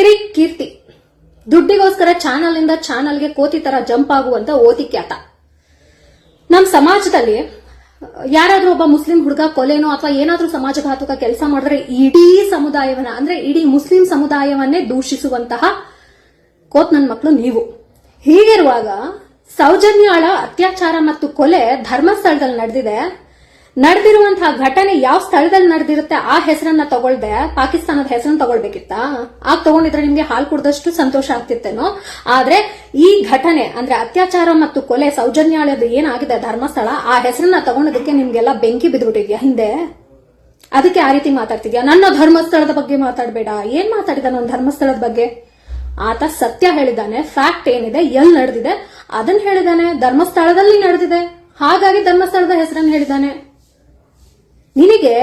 ಕಿರಿ ಕೀರ್ತಿ ದುಡ್ಡಿಗೋಸ್ಕರ ಚಾನಲ್ ಇಂದ ಚಾನಲ್ಗೆ ಕೋತಿ ತರ ಜಂಪ್ ಆಗುವಂತ ಓತಿ ಖ್ಯಾತ. ನಮ್ಮ ಸಮಾಜದಲ್ಲಿ ಯಾರಾದ್ರೂ ಒಬ್ಬ ಮುಸ್ಲಿಂ ಹುಡುಗ ಕೊಲೆನೋ ಅಥವಾ ಏನಾದ್ರೂ ಸಮಾಜಘಾತುಕ ಕೆಲಸ ಮಾಡಿದ್ರೆ ಇಡೀ ಸಮುದಾಯವನ್ನ, ಅಂದ್ರೆ ಇಡೀ ಮುಸ್ಲಿಂ ಸಮುದಾಯವನ್ನೇ ದೂಷಿಸುವಂತಹ ಕೋತ್ ನನ್ನ ಮಕ್ಕಳು ನೀವು. ಹೀಗಿರುವಾಗ ಸೌಜನ್ಯಾಳ, ಅತ್ಯಾಚಾರ ಮತ್ತು ಕೊಲೆ ಧರ್ಮಸ್ಥಳದಲ್ಲಿ ನಡೆದಿದೆ. ನಡೆದಿರುವಂತಹ ಘಟನೆ ಯಾವ ಸ್ಥಳದಲ್ಲಿ ನಡೆದಿರುತ್ತೆ, ಆ ಹೆಸರನ್ನ ತಗೊಳ್ದೆ, ಪಾಕಿಸ್ತಾನದ ಹೆಸರನ್ನ ತಗೊಳ್ಬೇಕಿತ್ತ? ಆಗ ತಗೊಂಡಿದ್ರೆ ನಿಮ್ಗೆ ಹಾಲು ಕುಡ್ದಷ್ಟು ಸಂತೋಷ ಆಗ್ತಿತ್ತೇನೋ? ಆದ್ರೆ ಈ ಘಟನೆ, ಅಂದ್ರೆ ಅತ್ಯಾಚಾರ ಮತ್ತು ಕೊಲೆ ಸೌಜನ್ಯಾಳದ ಏನಾಗಿದೆ, ಧರ್ಮಸ್ಥಳ, ಆ ಹೆಸರನ್ನ ತಗೊಂಡದಕ್ಕೆ ನಿಮ್ಗೆಲ್ಲ ಬೆಂಕಿ ಬಿದ್ಬಿಟ್ಟಿದ್ಯಾ ಹಿಂದೆ? ಅದಕ್ಕೆ ಆ ರೀತಿ ಮಾತಾಡ್ತಿದ್ಯಾ? ನನ್ನ ಧರ್ಮಸ್ಥಳದ ಬಗ್ಗೆ ಮಾತಾಡಬೇಡ. ಏನ್ ಮಾತಾಡಿದ ನನ್ನ ಧರ್ಮಸ್ಥಳದ ಬಗ್ಗೆ? ಆತ ಸತ್ಯ ಹೇಳಿದಾನೆ ಫ್ಯಾಕ್ಟ್ ಏನಿದೆ, ಎಲ್ಲಿ ನಡೆದಿದೆ ಅದನ್ನ ಹೇಳಿದಾನೆ ಧರ್ಮಸ್ಥಳದಲ್ಲಿ ನಡೆದಿದೆ. ಹಾಗಾಗಿ ಧರ್ಮಸ್ಥಳದ ಹೆಸರನ್ನು ಹೇಳಿದ್ದಾನೆ. ನಿನಗೆ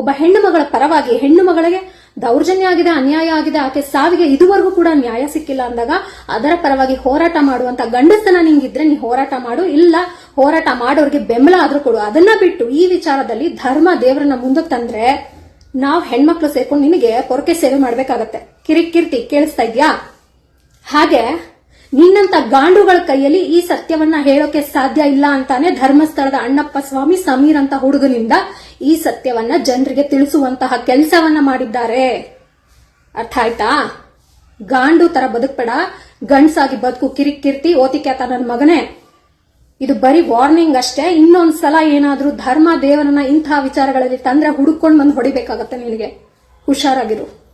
ಒಬ್ಬ ಹೆಣ್ಣು ಮಗಳ ಪರವಾಗಿ, ಹೆಣ್ಣು ಮಗಳಿಗೆ ದೌರ್ಜನ್ಯ ಆಗಿದೆ, ಅನ್ಯಾಯ ಆಗಿದೆ, ಆಕೆ ಸಾವಿಗೆ ಇದುವರೆಗೂ ಕೂಡ ನ್ಯಾಯ ಸಿಕ್ಕಿಲ್ಲ ಅಂದಾಗ ಅದರ ಪರವಾಗಿ ಹೋರಾಟ ಮಾಡುವಂತ ಗಂಡಸ್ತನ ನಿಂಗಿದ್ರೆ ನೀ ಹೋರಾಟ ಮಾಡು, ಇಲ್ಲ ಹೋರಾಟ ಮಾಡೋರಿಗೆ ಬೆಂಬಲ ಆದ್ರೂ ಕೊಡು. ಅದನ್ನ ಬಿಟ್ಟು ಈ ವಿಚಾರದಲ್ಲಿ ಧರ್ಮ ದೇವರನ್ನ ಮುಂದಕ್ಕೆ ತಂದ್ರೆ ನಾವು ಹೆಣ್ಮಕ್ಳು ಸೇರ್ಕೊಂಡು ನಿನಗೆ ಪೊರಕೆ ಸೇವೆ ಮಾಡ್ಬೇಕಾಗತ್ತೆ. ಕಿರಿಕಿರ್ತಿ ಕೀರ್ತಿ ಕೇಳಿಸ್ತಾ ಇದ್ಯಾ? ಹಾಗೆ ನಿನ್ನಂತ ಗಾಂಡುಗಳ ಕೈಯಲ್ಲಿ ಈ ಸತ್ಯವನ್ನ ಹೇಳೋಕೆ ಸಾಧ್ಯ ಇಲ್ಲ ಅಂತಾನೆ ಧರ್ಮಸ್ಥಳದ ಅಣ್ಣಪ್ಪ ಸ್ವಾಮಿ ಸಮೀರ್ ಅಂತ ಹುಡುಗನಿಂದ ಈ ಸತ್ಯವನ್ನ ಜನರಿಗೆ ತಿಳಿಸುವಂತಹ ಕೆಲಸವನ್ನ ಮಾಡಿದ್ದಾರೆ. ಅರ್ಥ ಆಯ್ತಾ? ಗಾಂಡು ತರ ಬದುಕ್ಬೇಡ. ಗಂಡ್ಸಾಗಿ ಬದುಕು ಕಿರಿಕ್ ಕಿರ್ತಿ ಓತಿಕ್ಯಾತ ನನ್ನ ಮಗನೇ. ಇದು ಬರೀ ವಾರ್ನಿಂಗ್ ಅಷ್ಟೇ. ಇನ್ನೊಂದ್ಸಲ ಏನಾದ್ರೂ ಧರ್ಮ ದೇವರನ್ನ ಇಂತಹ ವಿಚಾರಗಳಲ್ಲಿ ತಂದ್ರೆ ಹುಡುಕೊಂಡು ಬಂದು ಹೊಡಿಬೇಕಾಗತ್ತೆ ನಿನಗೆ. ಹುಷಾರಾಗಿರು.